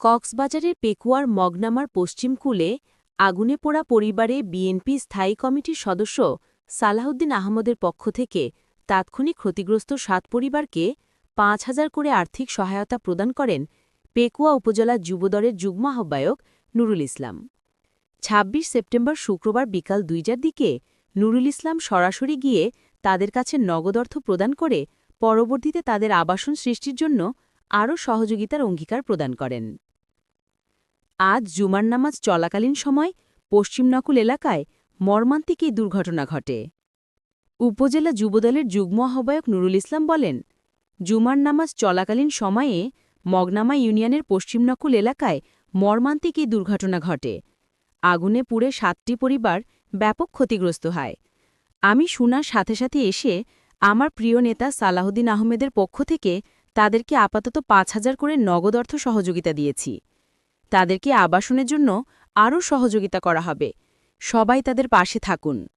কক্সবাজারের পেকুয়ার মগনামার পশ্চিম কূলে আগুনে পোড়া পরিবারে বিএনপি স্থায়ী কমিটির সদস্য সালাহউদ্দিন আহমদের পক্ষ থেকে তাৎক্ষণিক ক্ষতিগ্রস্ত সাত পরিবারকে পাঁচ হাজার করে আর্থিক সহায়তা প্রদান করেন পেকুয়া উপজেলা যুবদলের যুগ্ম আহ্বায়ক নুরুল ইসলাম। ২৬ সেপ্টেম্বর শুক্রবার বিকাল দুইটার দিকে নুরুল ইসলাম সরাসরি গিয়ে তাদের কাছে নগদ অর্থ প্রদান করে পরবর্তীতে তাদের আবাসন সৃষ্টির জন্য আরও সহযোগিতার অঙ্গীকার প্রদান করেন। আজ জুমার নামাজ চলাকালীন সময় পশ্চিম নকুল এলাকায় মর্মান্তিক এই দুর্ঘটনা ঘটে। উপজেলা যুবদলের যুগ্ম আহ্বায়ক নুরুল ইসলাম বলেন, জুমার নামাজ চলাকালীন সময়ে মগনামা ইউনিয়নের পশ্চিম নকুল এলাকায় মর্মান্তিক এই দুর্ঘটনা ঘটে। আগুনে পুড়ে সাতটি পরিবার ব্যাপক ক্ষতিগ্রস্ত হয়। আমি শোনার সাথে সাথে এসে আমার প্রিয় নেতা সালাহুদ্দিন আহমেদের পক্ষ থেকে তাদেরকে আপাতত পাঁচ হাজার করে নগদ অর্থ সহযোগিতা দিয়েছি। তাদেরকে আবাসনের জন্য আরও সহযোগিতা করা হবে। সবাই তাদের পাশে থাকুন।